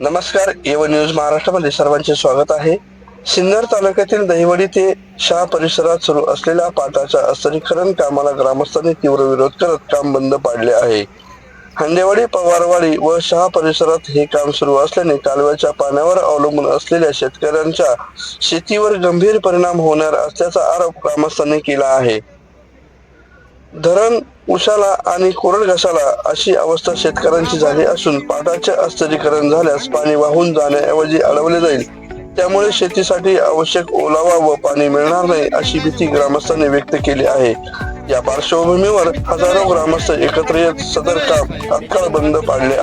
नमस्कार एव न्यूज महाराष्ट्रामध्ये सर्वांचे स्वागत आहे. सिन्नर तालुक्यातील दहिवडी ते शहा परिसरात सुरू असलेल्या पाटाच्या अस्तरीकरण कामाला ग्रामस्थांनी तीव्र विरोध करत काम बंद पाडले आहे. हंडेवाडी पवारवाडी व शहा परिसरात हे काम सुरू असल्याने कालव्याच्या पाण्यावर अवलंबून असलेल्या शेतकऱ्यांच्या शेतीवर गंभीर परिणाम होणार असल्याचा आरोप ग्रामस्थांनी केला आहे. धरण उशाला आणि कोरड घसाला अशी अवस्था शेतकऱ्यांची झाली असून पाटाचे अस्तरीकरण झाल्यास पाणी वाहून जाण्याऐवजी अडवले जाईल. त्यामुळे शेतीसाठी आवश्यक ओलावा व पाणी मिळणार नाही अशी भीती ग्रामस्थांनी व्यक्त केली आहे. या पार्श्वभूमीवर हजारो ग्रामस्थ एकत्र येत सदर काम तात्काळ बंद पाडले.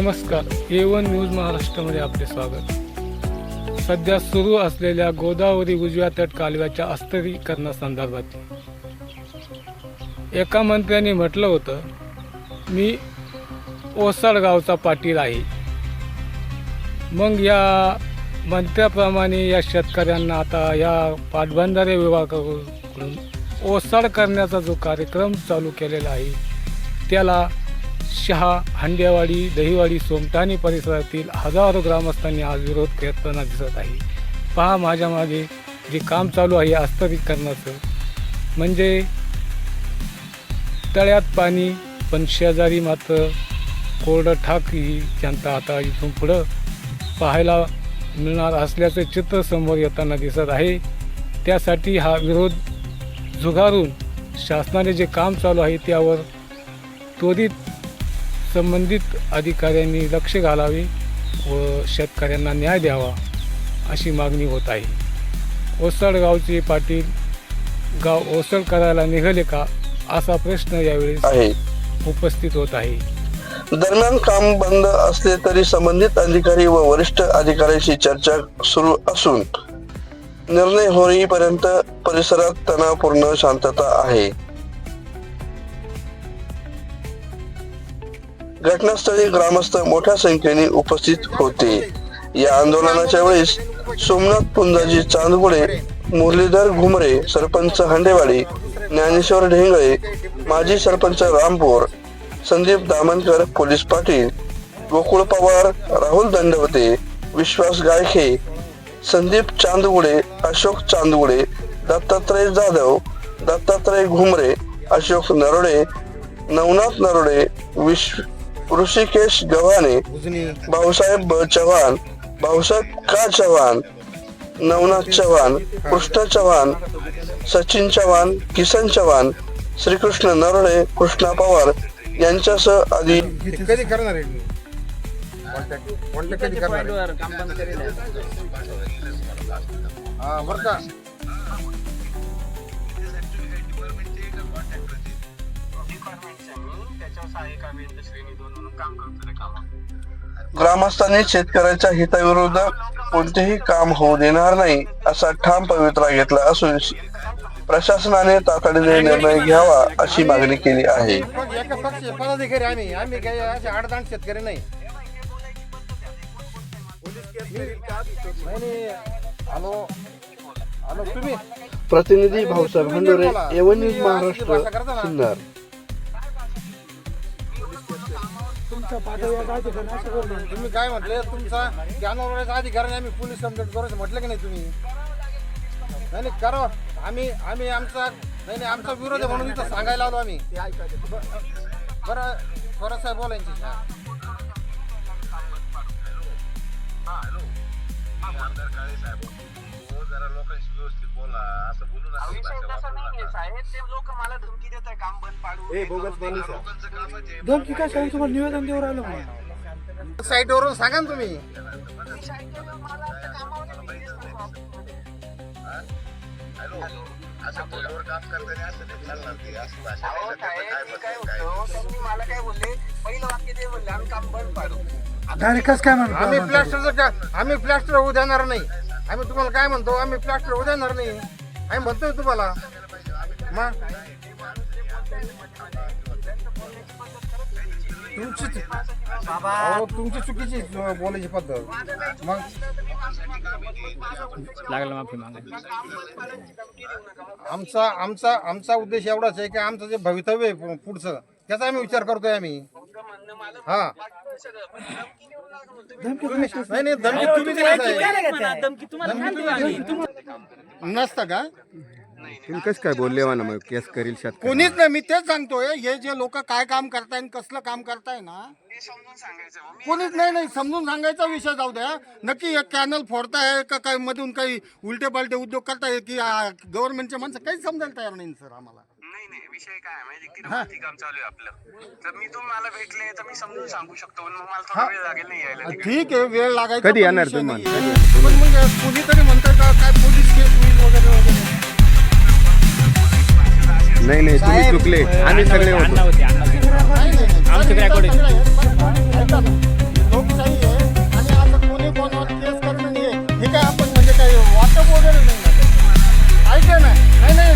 नमस्कार. ए वन न्यूज महाराष्ट्रामध्ये आपले स्वागत. सध्या सुरू असलेल्या गोदावरी उजव्या तट कालव्याच्या अस्तरीकरणासंदर्भात एका मंत्र्यांनी म्हटलं होतं मी ओसाड गावचा पाटील आहे. मग या मंत्र्याप्रमाणे या शेतकऱ्यांना आता या पाटबंधारे विभागाकडून ओसाड करण्याचा जो कार्यक्रम चालू केलेला आहे त्याला शहा हंडेवाडी दहिवाडी सोमटाणी परिसरातील हजारो ग्रामस्थांनी आज विरोध करताना दिसत आहे. पहा माझ्या मागे जे काम चालू आहे अस्तरीकरणाचं म्हणजे तळ्यात पाणी पण शेजारी मात्र कोरडं ठाक ही जनता आता इथून पुढं पाहायला मिळणार असल्याचं चित्र समोर येताना दिसत आहे. त्यासाठी हा विरोध झुगारून शासनाने जे काम चालू आहे त्यावर त्वरित संबंधित अधिकाऱ्यांनी लक्ष घालावे व शेतकऱ्यांना न्याय द्यावा अशी मागणी होत आहे. ओसळ गावचे पाटील गाव ओसळ करायला निघाले का असा प्रश्न यावेळी उपस्थित होत आहे. दरम्यान काम बंद असले तरी संबंधित अधिकारी व वरिष्ठ अधिकाऱ्यांशी चर्चा सुरू असून निर्णय होईपर्यंत परिसरात तणावपूर्ण शांतता आहे. घटनास्थळी ग्रामस्थ मोठ्या संख्येने उपस्थित होते. या आंदोलनाच्या वेळेस सोमनाथ पुंजाजी चांदगुडे मुरलीधर घुमरे सरपंच हंडेवाडी ज्ञानेश्वर ढेंगळे माजी सरपंच रामपूर संदीप दामनकर पोलीस पाटील गोकुळ पवार राहुल दंडवते विश्वास गायखे संदीप चांदगुडे अशोक चांदगुडे दत्तात्रय जाधव दत्तात्रय घुमरे अशोक नरोडे नवनाथ नरोडे विश्व ऋषिकेश गव्हाणे भाऊसाहेब चव्हाण भाऊसाहेब का चव्हाण नवनाथ चव्हाण कृष्ण चव्हाण सचिन चव्हाण किसन चव्हाण श्रीकृष्ण नरोडे कृष्णा पवार यांच्यासह आधी कधी करणार ग्रामस्थांनी शेतकऱ्याच्या हिताविरुद्ध कोणतेही काम होऊ देणार नाही असा ठाम पवित्रा घेतला असून प्रशासनाने तातडीने निर्णय घ्यावा अशी मागणी केली आहे. एका पदाधिकारी आम्ही आम्ही काही असे शेतकरी नाही नाही, हॅलो हॅलो तुम्ही प्रतिनिधी Bhausaheb Handore A one news Maharashtra तुम्ही काय म्हटले? तुमचा ज्ञानावरचा अधिकारी आम्ही पोलीस कंप्लेंट करायचं म्हटलं की नाही तुम्ही? नाही नाही करा. आम्ही आम्ही आमचा नाही नाही आमचा विरोध आहे म्हणून इथं सांगायला आलो आम्ही. बरं थोडं साहेब बोलायचे विषय तसा नाहीये साहेब ते लोक मला धमकी देत आहे काम बंद पाडू. धमकी काय सांगू? तुम्हाला निवेदन देऊ राहिलो म्हणून. साईटवरून सांगा ना तुम्ही. मला त्या कामावर नाही नको. अहो साहेब मी काय होतो? त्यांनी मला काय बोलले? पहिलं वाक्य ते बोलले आम्ही काम बंद पाडू. डायरेक्ट कस काय आम्ही म्हणतो प्लास्टरचं का आम्ही प्लास्टर होऊ देणार नाही. आम्ही तुम्हाला काय म्हणतो? आम्ही प्लास्टर होऊ देणार नाही. आम्ही म्हणतोय तुम्हाला. मग? तुमची अहो, तुमची चुकीची बोलायची पद्धत. मग? लागलं माफी मागायला. आमचा आमचा आमचा उद्देश एवढाच आहे की आमचं जे भवितव्य आहे पु- पुढचं त्याचा आम्ही विचार करतोय आम्ही. हा. धमकी नाही नाही धमकी तुम्ही नसतं का? तुम्ही कसं काय बोलले म्हणा मग केस करील शेतकरी कोणीच नाही मी तेच सांगतोय हे जे लोक काय काम करताय आणि कसलं काम करताय ना हे समजून सांगायचं मी कोणीच नाही नाही समजून सांगायचा विषय जाऊ द्या. नक्की एक कॅनल फोडताय का काय मधून काही उलटे पालटे उद्योग करताय की गव्हर्नमेंटचे माणसं काही समजायला तयार नाही सर आम्हाला. नाही नाही विषय काय आहे? माहिती की वरती काम चालू आहे आपलं. तर मी तुम्हाला भेटले तर मी समजून सांगू शकतो पण मग मला थोडा वेळ लागेल नाही यायला. तिकडे. ठीक आहे वेळ लागायचा कधी पण येणार विषय तुम्ही? नाहीये. पण मग कुणीतरी म्हणतंय का काय पोलीस नाही नाही तुम्ही चुकले. आम्ही सगळे होतो. लोकशाही आहे. आणि आता कोणी कोणावर केस करणं नाही आहे. हे काय आपण म्हणजे काय वाटप वगैरे नाही ना ऐका ना. नाही नाही